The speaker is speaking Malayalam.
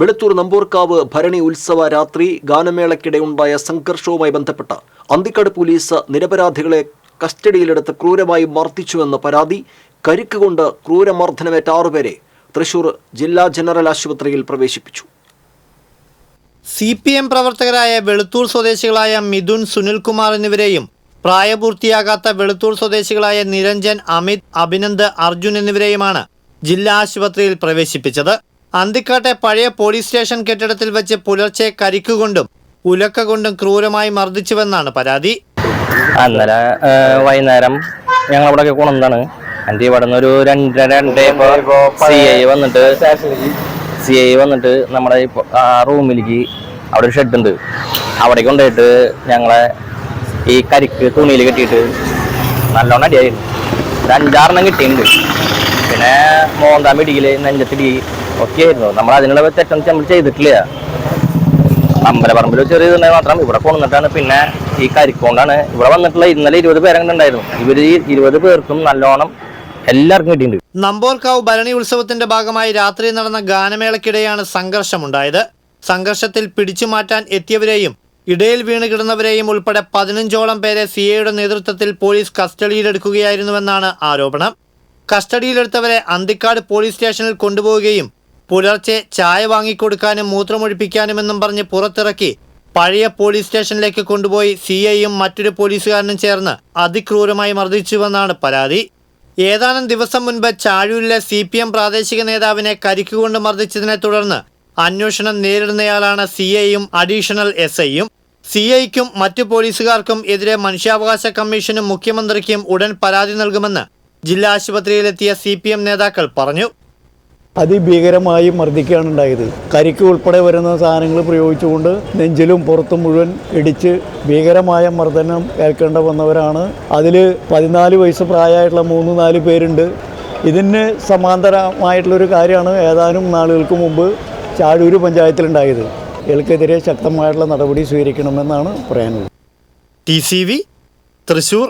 വെളുത്തൂർ നമ്പൂർക്കാവ് ഭരണി ഉത്സവ രാത്രി ഗാനമേളയ്ക്കിടെ ഉണ്ടായ സംഘർഷവുമായി ബന്ധപ്പെട്ട് അന്തിക്കാട് പോലീസ് നിരപരാധികളെ കസ്റ്റഡിയിലെടുത്ത് ക്രൂരമായി മർദ്ദിച്ചുവെന്ന് പരാതി കരിക്ക് കൊണ്ട് ക്രൂരമർദ്ദനമേറ്റ ആറുപേരെ തൃശൂർ ജില്ലാ ജനറൽ ആശുപത്രിയിൽ പ്രവേശിപ്പിച്ചു. സി പി എം പ്രവർത്തകരായ വെളുത്തൂർ സ്വദേശികളായ മിഥുൻ സുനിൽകുമാർ എന്നിവരെയും പ്രായപൂർത്തിയാകാത്ത വെളുത്തൂർ സ്വദേശികളായ നിരഞ്ജൻ അമിത് അഭിനന്ദ് അർജുൻ എന്നിവരെയുമാണ് ജില്ലാ ആശുപത്രിയിൽ പ്രവേശിപ്പിച്ചത്. അന്തിക്കാട്ടെ പഴയ പോലീസ് സ്റ്റേഷൻ കെട്ടിടത്തിൽ വെച്ച് പുലർച്ചെ കരിക്കുകൊണ്ടും ഉലക്ക കൊണ്ടും ക്രൂരമായി മർദ്ദിച്ചുവെന്നാണ് പരാതി. അന്നലെ വൈകുന്നേരം ഞങ്ങൾ അവിടെ കൊണ്ടാണ് എന്റെ ഇവിടെ നിന്ന് ഒരു രണ്ട് രണ്ട് സി ഐ വന്നിട്ട് സി ഐ വന്നിട്ട് നമ്മുടെ ആ റൂമിലേക്ക് അവിടെ ഒരു ഷെഡ് ഉണ്ട്. അവിടെ കൊണ്ടുപോയിട്ട് ഞങ്ങളെ ഈ കരിക്ക് തുണിയിൽ കെട്ടിയിട്ട് നല്ലോണം അടിയായിരുന്നു ഒരു അഞ്ചാറെണ്ണം കിട്ടിയിട്ടുണ്ട്. പിന്നെ മോന്താൻ പിടിയിൽ നെഞ്ചത്തിടി ഒക്കെ ആയിരുന്നു. നമ്മൾ അതിനുള്ള തെറ്റം നമ്മൾ ചെയ്തിട്ടില്ല. അമ്പലപ്പറമ്പിൽ ചെറിയ ഇതുണ്ടായി മാത്രം. ഇവിടെ കൊണ്ടുവന്നിട്ടാണ്. പിന്നെ ഈ കരിക്കൊണ്ടാണ് ഇവിടെ വന്നിട്ടുള്ള ഇന്നലെ ഇരുപത് പേരങ്ങനെ ഉണ്ടായിരുന്നു. ഇവർ ഈ ഇരുപത് പേർക്കും നല്ലോണം എല്ലാവർക്കും കിട്ടിയിട്ടുണ്ട്. നമ്പോർക്കാവ് ഭരണി ഉത്സവത്തിന്റെ ഭാഗമായി രാത്രി നടന്ന ഗാനമേളക്കിടെയാണ് സംഘർഷമുണ്ടായത്. സംഘർഷത്തിൽ പിടിച്ചു മാറ്റാൻ എത്തിയവരെയും ഇടയിൽ വീണ് കിടന്നവരെയും ഉൾപ്പെടെ പതിനഞ്ചോളം പേരെ സിഎയുടെ നേതൃത്വത്തിൽ പോലീസ് കസ്റ്റഡിയിലെടുക്കുകയായിരുന്നുവെന്നാണ് ആരോപണം. കസ്റ്റഡിയിലെടുത്തവരെ അന്തിക്കാട് പോലീസ് സ്റ്റേഷനിൽ കൊണ്ടുപോവുകയും പുലർച്ചെ ചായ വാങ്ങിക്കൊടുക്കാനും മൂത്രമൊഴിപ്പിക്കാനുമെന്നും പറഞ്ഞ് പുറത്തിറക്കി പഴയ പോലീസ് സ്റ്റേഷനിലേക്ക് കൊണ്ടുപോയി സി ഐയും മറ്റൊരു പോലീസുകാരനും ചേർന്ന് അതിക്രൂരമായി മർദ്ദിച്ചുവെന്നാണ് പരാതി. ഏതാനും ദിവസം മുൻപ് ചാഴൂരിലെ സി പി എം പ്രാദേശിക നേതാവിനെ കരിക്കുകൊണ്ട് മർദ്ദിച്ചതിനെ തുടർന്ന് അന്വേഷണം നേരിടുന്നയാളാണ് സി ഐയും അഡീഷണൽ എസ് ഐയും സി ഐക്കും മറ്റു പോലീസുകാർക്കും എതിരെ മനുഷ്യാവകാശ കമ്മീഷനും മുഖ്യമന്ത്രിക്കും ഉടൻ പരാതി നൽകുമെന്ന് ജില്ലാ ആശുപത്രിയിലെത്തിയ സി പി എം നേതാക്കൾ പറഞ്ഞു. അതിഭീകരമായി മർദ്ദിക്കുകയാണ് ഉണ്ടായത്. കരിക്ക് ഉൾപ്പെടെ വരുന്ന സാധനങ്ങൾ പ്രയോഗിച്ചുകൊണ്ട് നെഞ്ചിലും പുറത്തും മുഴുവൻ ഇടിച്ച് ഭീകരമായ മർദ്ദനം ഏൽക്കേണ്ട വന്നവരാണ്. അതിൽ പതിനാല് വയസ്സ് പ്രായമായിട്ടുള്ള മൂന്ന് നാല് പേരുണ്ട്. ഇതിന് സമാന്തരമായിട്ടുള്ളൊരു കാര്യമാണ് ഏതാനും നാളുകൾക്ക് മുമ്പ് ചാഴൂര് പഞ്ചായത്തിലുണ്ടായത്. ഇയാൾക്കെതിരെ ശക്തമായിട്ടുള്ള നടപടി സ്വീകരിക്കണമെന്നാണ് പറയാനുള്ളത്. T C V Thrissur